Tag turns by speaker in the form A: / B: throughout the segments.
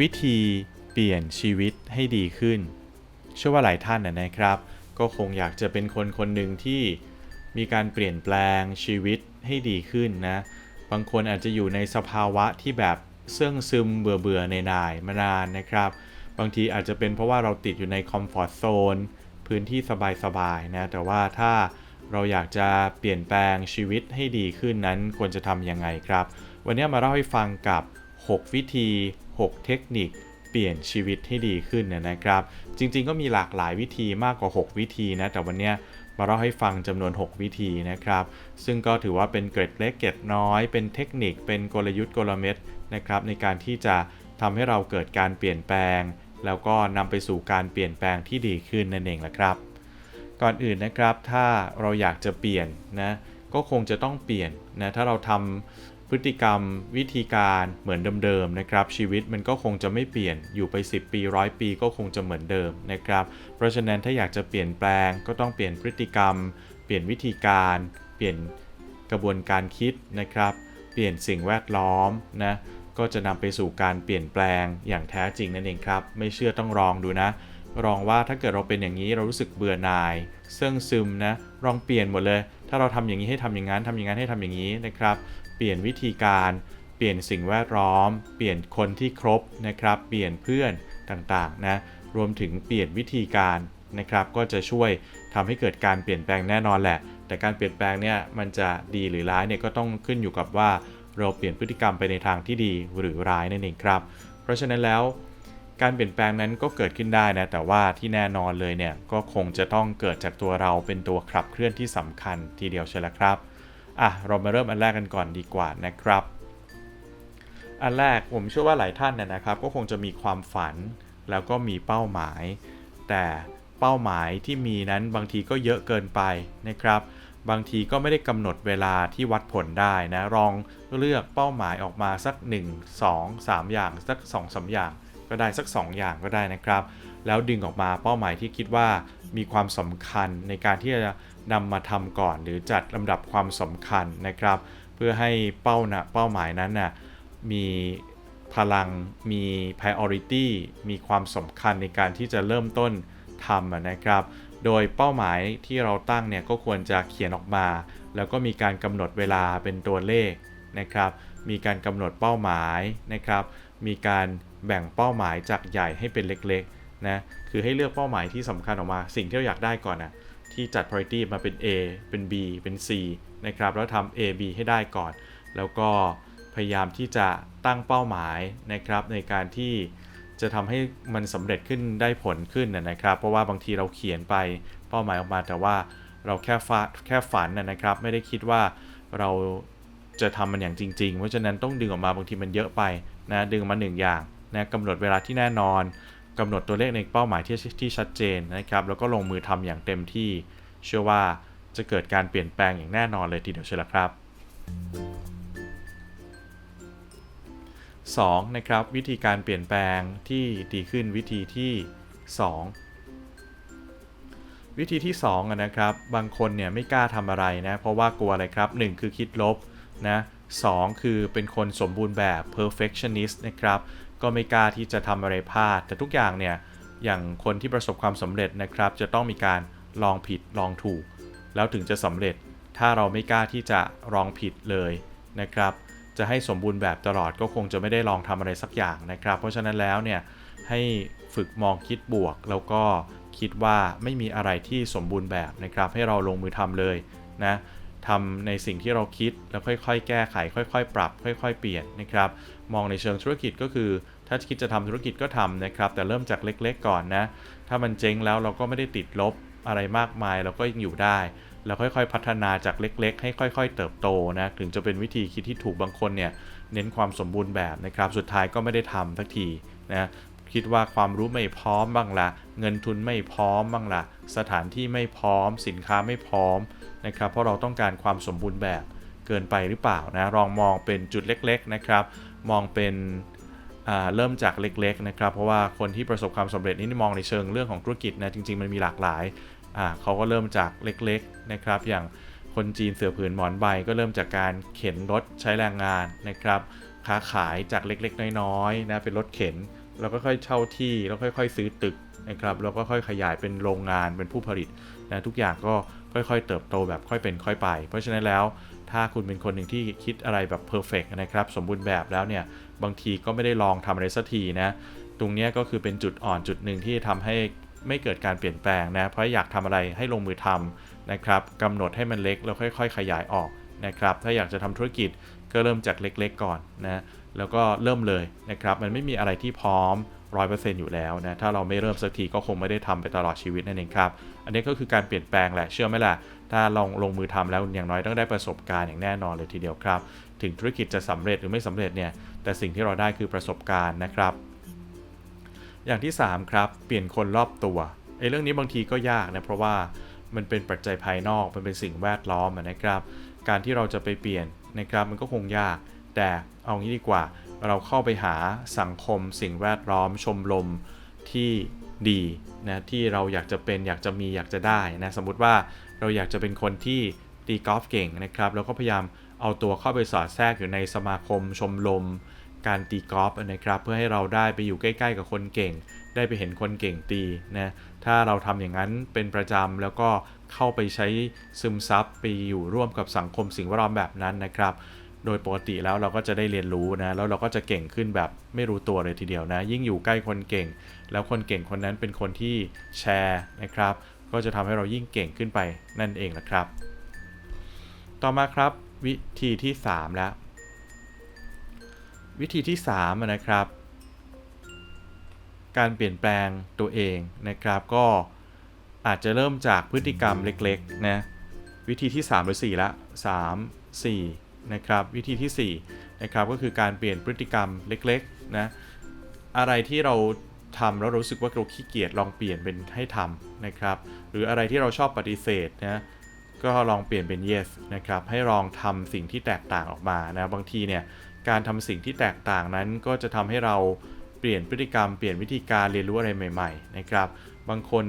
A: วิธีเปลี่ยนชีวิตให้ดีขึ้น เชื่อว่าหลายท่านนะครับ ก็คงอยากจะเป็นคนคนหนึ่งที่มีการเปลี่ยนแปลงชีวิตให้ดีขึ้นนะ บางคนอาจจะอยู่ในสภาวะที่แบบเสื่องซึมเบื่อเบื่อในนายมานานนะครับ บางทีอาจจะเป็นเพราะว่าเราติดอยู่ในคอมฟอร์ทโซนพื้นที่สบายๆนะ แต่ว่าถ้าเราอยากจะเปลี่ยนแปลงชีวิตให้ดีขึ้นนั้นควรจะทำยังไงครับ วันนี้มาเล่าให้ฟังกับ 6 วิธี 6 เทคนิค เปลี่ยนชีวิตให้ดีขึ้นนะนะครับ จริงๆก็มีหลากหลายวิธีมากกว่า 6 วิธีนะ แต่วันนี้มาเล่าให้ฟังจำนวน 6 วิธีนะครับ ซึ่งก็ถือว่าเป็นเกร็ดเล็กเกร็ดน้อย เป็นเทคนิค เป็นกลยุทธ์กลเม็ดนะครับในการที่จะทำให้เราเกิดการเปลี่ยนแปลง แล้วก็นำไปสู่การเปลี่ยนแปลงที่ดีขึ้นนั่นเองแหละครับ ก่อนอื่นนะครับถ้าเราอยากจะเปลี่ยนนะก็คงจะต้องเปลี่ยนนะถ้าเราทำ พฤติกรรมวิธีการเหมือนเดิมๆนะครับ ชีวิตมันก็คงจะไม่เปลี่ยนอยู่ไป 10 ปีร้อยปีก็คงจะเหมือนเดิมนะครับ เพราะฉะนั้นถ้าอยากจะเปลี่ยนแปลงก็ต้องเปลี่ยนพฤติกรรม เปลี่ยนวิธีการ เปลี่ยนกระบวนการคิดนะครับ เปลี่ยนสิ่งแวดล้อมนะก็จะนำไปสู่การเปลี่ยนแปลงอย่างแท้จริงนั่นเองครับ ไม่เชื่อต้องลองดูนะลองว่าถ้าเกิดเราเป็นอย่างนี้เรารู้สึกเบื่อหน่ายเสื่องซึมนะลองเปลี่ยนหมดเลย ถ้าเราทำอย่างนี้ให้ทำอย่างนั้นทำอย่างนั้นให้ทำอย่างนี้นะครับ ปลี่ยนวิธีการ เปลี่ยนสิ่งแวดล้อม เปลี่ยนคนที่ครบนะครับ เปลี่ยนเพื่อนต่างๆนะรวมถึงเปลี่ยนวิธีการนะครับ ก็จะช่วยทำให้เกิดการเปลี่ยนแปลงแน่นอนแหละ แต่การเปลี่ยนแปลงเนี่ยมันจะดีหรือร้ายเนี่ยก็ต้องขึ้นอยู่กับว่าเราเปลี่ยนพฤติกรรมไปในทางที่ดีหรือร้ายนั่นเองครับ เพราะฉะนั้นแล้วการเปลี่ยนแปลงนั้นก็เกิดขึ้นได้นะ แต่ว่าที่แน่นอนเลยเนี่ยก็คงจะต้องเกิดจากตัวเราเป็นตัวขับเคลื่อนที่สำคัญทีเดียวใช่แล้วครับ อะเรามาเริ่มอันแรกกันก่อนดีกว่านะครับ อันแรกผมเชื่อว่าหลายท่านเนะนะครับ ก็คงจะมีความฝันแล้วก็มีเป้าหมาย แต่เป้าหมายที่มีนั้นบางทีก็เยอะเกินไปนะครับ บางทีก็ไม่ได้กำหนดเวลาที่วัดผลได้นะลองเลือกเป้าหมายออกมาสัก 1 2 3 อย่างสัก2 3อย่างก็ได้สัก 2 อย่างก็ได้นะครับ แล้วดึงออกมาเป้าหมายที่คิดว่ามีความสำคัญในการที่จะ นำมาทำก่อน หรือจัดลำดับความสำคัญนะครับ เพื่อให้เป้านะเป้าหมายนั้นนะ่ะมีพลังมี priority มีความสำคัญในการที่จะเริ่มต้นทำนะครับ โดยเป้าหมายที่เราตั้งเนี่ยก็ควรจะเขียนออกมา แล้วก็มีการกำหนดเวลาเป็นตัวเลขนะครับ มีการกำหนดเป้าหมายนะครับ มีการแบ่งเป้าหมายจากใหญ่ให้เป็นเล็กๆนะ คือให้เลือกเป้าหมายที่สำคัญออกมา สิ่งที่เราอยากได้ก่อนนะ ที่จัด priority มาเป็น A เป็น B เป็น C นะครับแล้วทำ A B ให้ได้ก่อน แล้วก็พยายามที่จะตั้งเป้าหมายนะครับในการที่จะทำให้มันสำเร็จขึ้นได้ผลขึ้นนะครับ เพราะว่าบางทีเราเขียนไปเป้าหมายออกมาแต่ว่าเราแค่ฟาแค่ฝันนะครับ ไม่ได้คิดว่าเราจะทำมันอย่างจริง ๆ เพราะฉะนั้นต้องดึงออกมาบางทีมันเยอะไปนะดึงมาหนึ่งอย่างนะกำหนดเวลาที่แน่นอน กำหนดตัวเลขในเป้าหมายที่ที่ชัดเจนนะครับแล้วก็ลงมือทำอย่างเต็มที่ เชื่อว่าจะเกิดการเปลี่ยนแปลงอย่างแน่นอนเลยทีเดียวเชียวละครับ 2. นะครับวิธีการเปลี่ยนแปลงที่ดีขึ้นวิธีที่ 2 วิธีที่2นะครับบางคนเนี่ยไม่กล้าทำอะไรนะเพราะว่ากลัวอะไรครับ 1 คือคิดลบนะสคือเป็นคนสมบูรณ์แบบ perfectionist นะครับ ก็ไม่กล้าที่จะทำอะไรพลาด แต่ทุกอย่างเนี่ยอย่างคนที่ประสบความสำเร็จนะครับ จะต้องมีการลองผิดลองถูก แล้วถึงจะสำเร็จ ถ้าเราไม่กล้าที่จะลองผิดเลยนะครับ จะให้สมบูรณ์แบบตลอดก็คงจะไม่ได้ลองทำอะไรสักอย่างนะครับ เพราะฉะนั้นแล้วเนี่ยให้ฝึกมองคิดบวก แล้วก็คิดว่าไม่มีอะไรที่สมบูรณ์แบบนะครับ ให้เราลงมือทำเลยนะ ทำในสิ่งที่เราคิดแล้วค่อยๆ แก้ไข ค่อย ๆ ปรับ ค่อย ๆ เปลี่ยนนะครับ มองในเชิงธุรกิจก็คือ ถ้าคิดจะทำธุรกิจก็ทำนะครับ แต่เริ่มจากเล็กๆ ก่อนนะ ถ้ามันเจ๊งแล้วเราก็ไม่ได้ติดลบอะไรมากมายเราก็ยังอยู่ได้แล้วค่อยๆ พัฒนาจากเล็กๆ ให้ค่อย ๆ เติบโตนะถึงจะเป็นวิธีคิดที่ถูกบางคนเนี่ยเน้นความสมบูรณ์แบบนะครับ สุดท้ายก็ไม่ได้ทำสักทีนะคิดว่าความรู้ไม่พร้อมบ้างละเงินทุนไม่พร้อมบ้างละสถานที่ไม่พร้อม สินค้าไม่พร้อม นะครับเพราะเราต้องการความสมบูรณ์แบบเกินไปหรือเปล่านะลองมองเป็นจุดเล็กๆนะครับ มองเป็นเริ่มจากเล็กๆนะครับ เพราะว่าคนที่ประสบความสำเร็จนี่มองในเชิงเรื่องของธุรกิจนะจริง ๆ มันมีหลากหลายเขาก็เริ่มจากเล็กๆนะครับ อย่างคนจีนเสือผืนหมอนใบก็เริ่มจากการเข็นรถใช้แรงงานนะครับค้าขายจากเล็กๆ น้อยๆนะเป็นรถเข็นแล้วก็ค่อยเช่าที่แล้วค่อย ๆ ซื้อตึกนะครับแล้วก็ค่อยขยายเป็นโรงงานเป็นผู้ผลิตนะทุกอย่างก็ ค่อยๆ เติบโตแบบค่อยเป็นค่อยไป เพราะฉะนั้นแล้วถ้าคุณเป็นคนหนึ่งที่คิดอะไรแบบเพอร์เฟกนะครับสมบูรณ์แบบแล้วเนี่ยบางทีก็ไม่ได้ลองทำอะไรสักทีนะตรงนี้ก็คือเป็นจุดอ่อนจุดหนึ่งที่ทำให้ไม่เกิดการเปลี่ยนแปลงนะเพราะอยากทำอะไรให้ลงมือทำนะครับกำหนดให้มันเล็กแล้วค่อย ๆ ขยายออกนะครับถ้าอยากจะทำธุรกิจก็เริ่มจากเล็กๆก่อนนะแล้วก็เริ่มเลยนะครับมันไม่มีอะไรที่พร้อม 100%อยู่แล้วนะ ถ้าเราไม่เริ่มสักทีก็คงไม่ได้ทำไปตลอดชีวิตนั่นเองครับ อันนี้ก็คือการเปลี่ยนแปลงแหละ เชื่อไหมล่ะ ถ้าลองลงมือทำแล้วอย่างน้อยต้องได้ประสบการณ์อย่างแน่นอนเลยทีเดียวครับ ถึงธุรกิจจะสำเร็จหรือไม่สำเร็จเนี่ย แต่สิ่งที่เราได้คือประสบการณ์นะครับ อย่างที่ 3 ครับ เปลี่ยนคนรอบตัวไอ้เรื่องนี้บางทีก็ยากนะ เพราะว่ามันเป็นปัจจัยภายนอก มันเป็นสิ่งแวดล้อมนะครับ การที่เราจะไปเปลี่ยนนะครับ มันก็คงยาก แต่เอางี้ดีกว่า เราเข้าไปหาสังคมสิ่งแวดล้อมชมรมที่ดีนะที่เราอยากจะเป็นอยากจะมีอยากจะได้นะสมมุติว่าเราอยากจะเป็นคนที่ตีกอล์ฟเก่งนะครับแล้วก็พยายามเอาตัวเข้าไปสอดแทรกอยู่ในสมาคมชมรมการตีกอล์ฟนะครับ เพื่อให้เราได้ไปอยู่ใกล้ ๆ กับคนเก่ง ได้ไปเห็นคนเก่งตีนะถ้าเราทำอย่างนั้นเป็นประจำแล้วก็เข้าไปใช้ซึมซับไปอยู่ร่วมกับสังคมสิ่งแวดล้อมแบบนั้นนะครับ โดยปกติแล้วเราก็จะได้เรียนรู้นะแล้วเราก็จะเก่งขึ้นแบบไม่รู้ตัวเลยทีเดียวนะ ยิ่งอยู่ใกล้คนเก่ง แล้วคนเก่งคนนั้นเป็นคนที่แชร์นะครับ ก็จะทำให้เรายิ่งเก่งขึ้นไปนั่นเองนะครับ ต่อมาครับวิธีที่ 3 แล้ว วิธีที่ 3 นะครับ การเปลี่ยนแปลงตัวเองนะครับก็อาจจะเริ่มจากพฤติกรรมเล็กๆนะวิธีที่ 3 หรือ4ละ3 4 นะครับวิธีที่4นะครับก็คือการเปลี่ยนพฤติกรรมเล็กๆนะอะไรที่เราทำแล้วรู้สึกว่าเราขี้เกียจลองเปลี่ยนเป็นให้ทำนะครับหรืออะไรที่เราชอบปฏิเสธนะก็ลองเปลี่ยนเป็น yes นะครับให้ลองทำสิ่งที่แตกต่างออกมานะบางทีเนี่ยการทำสิ่งที่แตกต่างนั้นก็จะทำให้เราเปลี่ยนพฤติกรรมเปลี่ยนวิธีการเรียนรู้อะไรใหม่ ๆ นะครับ บางคน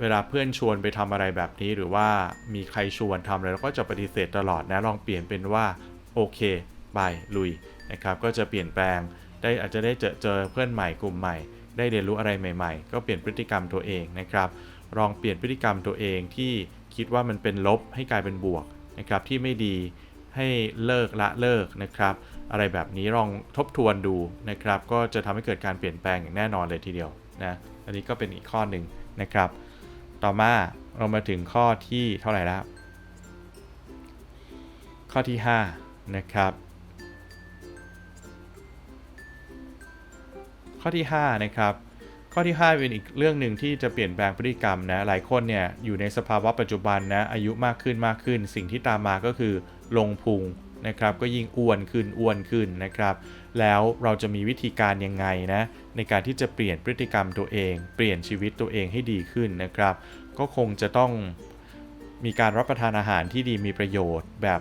A: เวลาเพื่อนชวนไปทำอะไรแบบนี้ หรือว่ามีใครชวนทำอะไรเราก็จะปฏิเสธตลอดนะลองเปลี่ยนเป็นว่าโอเคบายลุยนะครับก็จะเปลี่ยนแปลงได้อาจจะได้เจอเจอเพื่อนใหม่กลุ่มใหม่ ได้เรียนรู้อะไรใหม่ ๆ ก็เปลี่ยนพฤติกรรมตัวเองนะครับลองเปลี่ยนพฤติกรรมตัวเองที่คิดว่ามันเป็นลบให้กลายเป็นบวกนะครับที่ไม่ดีให้เลิกละเลิกนะครับ อะไรแบบนี้ลองทบทวนดูนะครับ ก็จะทำให้เกิดการเปลี่ยนแปลงอย่างแน่นอนเลยทีเดียวนะอันนี้ก็เป็นอีกข้อหนึ่งนะครับ ต่อมาเรามาถึงข้อที่เท่าไหร่แล้ว ข้อที่ 5 นะครับ ข้อที่ 5 นะครับ ข้อที่ 5 เป็นอีกเรื่องหนึ่งที่จะเปลี่ยนแปลงพฤติกรรมนะ หลายคนเนี่ยอยู่ในสภาวะปัจจุบันนะ อายุมากขึ้นมากขึ้น สิ่งที่ตามมาก็คือลงพุง นะครับก็ยิ่งอ้วนขึ้นอ้วนขึ้นนะครับ แล้วเราจะมีวิธีการยังไงนะในการที่จะเปลี่ยนพฤติกรรมตัวเอง เปลี่ยนชีวิตตัวเองให้ดีขึ้นนะครับ ก็คงจะต้องมีการรับประทานอาหารที่ดีมีประโยชน์ แบบ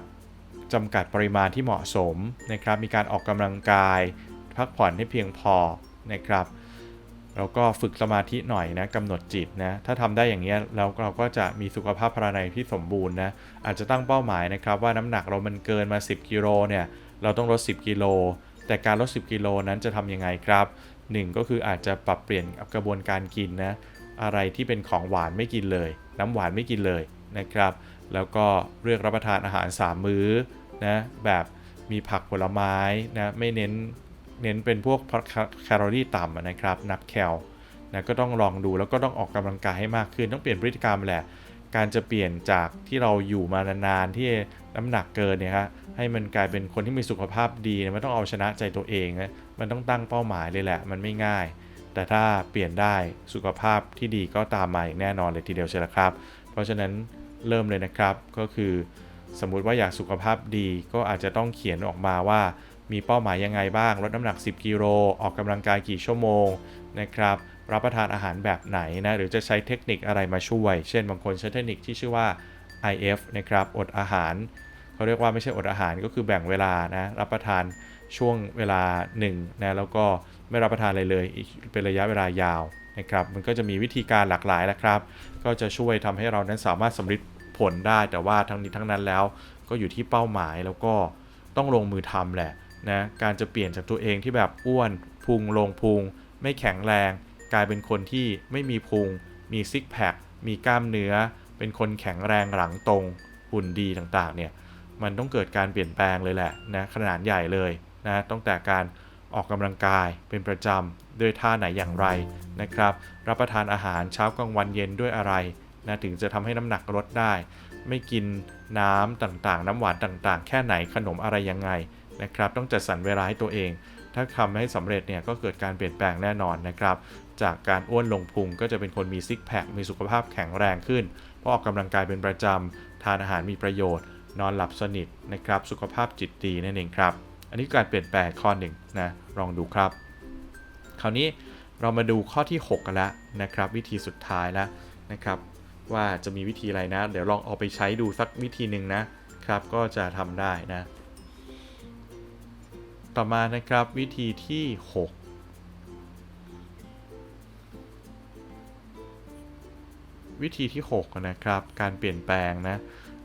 A: จำกัดปริมาณที่เหมาะสมนะครับ มีการออกกำลังกาย พักผ่อนให้เพียงพอนะครับ แล้วก็ฝึกสมาธิหน่อยนะกำหนดจิตนะถ้าทำได้อย่างเงี้ยแล้วเราก็จะมีสุขภาพพลานัยที่สมบูรณ์นะอาจจะตั้งเป้าหมายนะครับว่าน้ำหนักเรามันเกินมา 10กิโลเนี่ยเราต้องลด 10กิโลแต่การลด 10กิโลนั้นจะทำยังไงครับ 1 ก็คืออาจจะปรับเปลี่ยนกระบวนการกินนะอะไรที่เป็นของหวานไม่กินเลย น้ำหวานไม่กินเลยนะครับ แล้วก็เลือกรับประทานอาหาร 3 มื้อนะแบบมีผักผลไม้นะไม่เน้น เน้นเป็นพวกแคลอรี่ต่ำนะครับ นับแคลนะก็ต้องลองดูแล้วก็ต้องออกกำลังกายให้มากขึ้น ต้องเปลี่ยนพฤติกรรมแหละ การจะเปลี่ยนจากที่เราอยู่มานานๆที่น้ำหนักเกินเนี่ยฮะให้มันกลายเป็นคนที่มีสุขภาพดีมันต้องเอาชนะใจตัวเองนะมันต้องตั้งเป้าหมายเลยแหละ มันไม่ง่าย แต่ถ้าเปลี่ยนได้สุขภาพที่ดีก็ตามมาอย่างแน่นอนเลยทีเดียวใช่ไหมครับ เพราะฉะนั้นเริ่มเลยนะครับก็คือ สมมุติว่าอยากสุขภาพดีก็อาจจะต้องเขียนออกมาว่า มีเป้าหมายยังไงบ้าง ลดน้ำหนัก 10 กิโล ออกกำลังกายกี่ชั่วโมงนะครับ รับประทานอาหารแบบไหนนะ หรือจะใช้เทคนิคอะไรมาช่วย เช่นบางคนใช้เทคนิคที่ชื่อว่า IF นะครับ อดอาหาร เขาเรียกว่าไม่ใช่อดอาหารก็คือแบ่งเวลานะ รับประทานช่วงเวลาหนึ่งนะแล้วก็ไม่รับประทานอะไรเลยเป็นระยะเวลายาวนะครับ มันก็จะมีวิธีการหลากหลายแล้วครับ ก็จะช่วยทำให้เรานั้นสามารถสำเร็จผลได้ แต่ว่าทั้งนี้ทั้งนั้นแล้ว ก็อยู่ที่เป้าหมายแล้วก็ต้องลงมือทำแหละ นะการจะเปลี่ยนจากตัวเองที่แบบอ้วนพุงลงพุง ไม่แข็งแรง กลายเป็นคนที่ไม่มีพุง มีซิกแพคมีกล้ามเนื้อ เป็นคนแข็งแรงหลังตรงหุ่นดีต่างๆเนี่ยมันต้องเกิดการเปลี่ยนแปลงเลยแหละนะขนาดใหญ่เลยนะตั้งแต่การออกกำลังกายเป็นประจำด้วยท่าไหนอย่างไรนะครับ รับประทานอาหารเช้ากลางวันเย็นด้วยอะไรนะถึงจะทำให้น้ำหนักลดได้ ไม่กินน้ำต่างๆ น้ำหวานต่างๆ แค่ไหนขนมอะไรยังไง นะครับต้องจัดสรรเวลาให้ตัวเอง ถ้าทำให้สำเร็จเนี่ยก็เกิดการเปลี่ยนแปลงแน่นอนนะครับจากการอ้วนลงพุงก็จะเป็นคนมีซิกแพค มีสุขภาพแข็งแรงขึ้น เพราะออกกำลังกายเป็นประจำ ทานอาหารมีประโยชน์ นอนหลับสนิทนะครับ สุขภาพจิตดีนั่นเองครับ อันนี้การเปลี่ยนแปลงข้อหนึ่งนะ ลองดูครับ คราวนี้เรามาดูข้อที่ 6 กันแล้วนะครับ วิธีสุดท้ายแล้วนะครับ ว่าจะมีวิธีอะไรนะ เดี๋ยวลองเอาไปใช้ดูสักวิธีหนึ่งนะครับ ก็จะทำได้นะ ต่อมานะครับวิธีที่ 6 วิธีที่ 6 นะครับ การเปลี่ยนแปลงนะ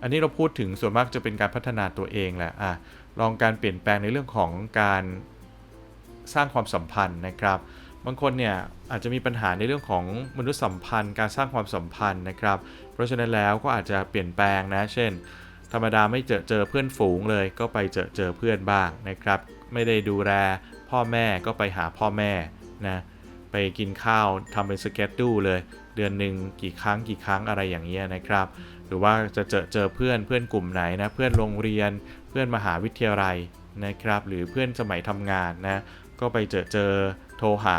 A: อันนี้เราพูดถึงส่วนมากจะเป็นการพัฒนาตัวเองแหละอะลองการเปลี่ยนแปลงในเรื่องของการสร้างความสัมพันธ์นะครับ บางคนเนี่ยอาจจะมีปัญหาในเรื่องของมนุษยสัมพันธ์ การสร้างความสัมพันธ์นะครับ เพราะฉะนั้นแล้วก็อาจจะเปลี่ยนแปลงนะ เช่น ธรรมดาไม่เจอเจอเพื่อนฝูงเลย ก็ไปเจอเจอเพื่อนบ้างนะครับ ไม่ได้ดูแลพ่อแม่ก็ไปหาพ่อแม่นะไปกินข้าวทำเป็นสเก็ตดูเลย เดือนหนึ่งกี่ครั้งกี่ครั้งอะไรอย่างเงี้ยนะครับ หรือว่าจะเจอเจอเพื่อนเพื่อนกลุ่มไหนนะเพื่อนโรงเรียนเพื่อนมหาวิทยาลัยนะครับ หรือเพื่อนสมัยทำงานนะก็ไปเจอเจอโทรหา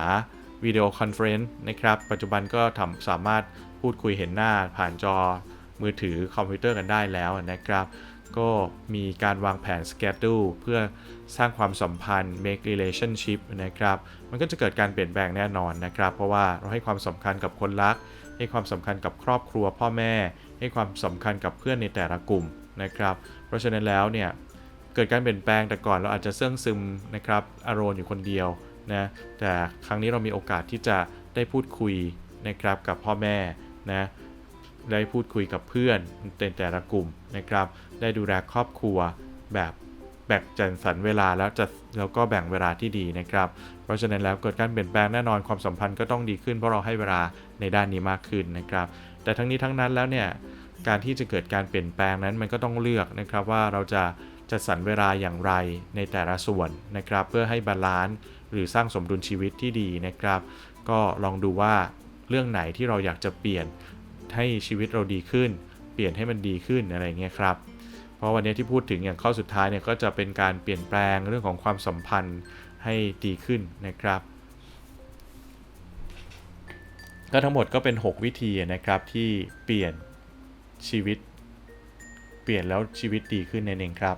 A: วิดีโอคอนเฟรนซ์นะครับ ปัจจุบันก็ทำสามารถพูดคุยเห็นหน้าผ่านจอมือถือคอมพิวเตอร์กันได้แล้วนะครับ ก็มีการวางแผน schedule เพื่อสร้างความสัมพันธ์ make relationship นะครับ มันก็จะเกิดการเปลี่ยนแปลงแน่นอนนะครับ เพราะว่าเราให้ความสำคัญกับคนรัก ให้ความสำคัญกับครอบครัวพ่อแม่ ให้ความสำคัญกับเพื่อนในแต่ละกลุ่มนะครับ เพราะฉะนั้นแล้วเนี่ยเกิดการเปลี่ยนแปลงแต่ก่อนเราอาจจะเสื่องซึมนะครับอารมณ์อยู่คนเดียวนะแต่ครั้งนี้เรามีโอกาสที่จะได้พูดคุยนะครับกับพ่อแม่นะ ได้พูดคุยกับเพื่อนในแต่ละกลุ่มนะครับ ได้ดูแลครอบครัวแบบแบ่งจัดสรรเวลาแล้วจะแล้วก็แบ่งเวลาที่ดีนะครับ เพราะฉะนั้นแล้วเกิดการเปลี่ยนแปลงแน่นอนความสัมพันธ์ก็ต้องดีขึ้นเพราะเราให้เวลาในด้านนี้มากขึ้นนะครับ แต่ทั้งนี้ทั้งนั้นแล้วเนี่ยการที่จะเกิดการเปลี่ยนแปลงนั้นมันก็ต้องเลือกนะครับว่าเราจะจัดสรรเวลาอย่างไรในแต่ละส่วนนะครับ เพื่อให้บาลานซ์หรือสร้างสมดุลชีวิตที่ดีนะครับ ก็ลองดูว่าเรื่องไหนที่เราอยากจะเปลี่ยน ให้ชีวิตเราดีขึ้น เปลี่ยนให้มันดีขึ้นอะไรเงี้ยครับ เพราะวันนี้ที่พูดถึงอย่างข้อสุดท้ายเนี่ยก็จะเป็นการเปลี่ยนแปลงเรื่องของความสัมพันธ์ให้ดีขึ้นนะครับ ก็ทั้งหมดก็เป็น 6 วิธีนะครับที่เปลี่ยนชีวิต เปลี่ยนแล้วชีวิตดีขึ้นนั่นเองครับ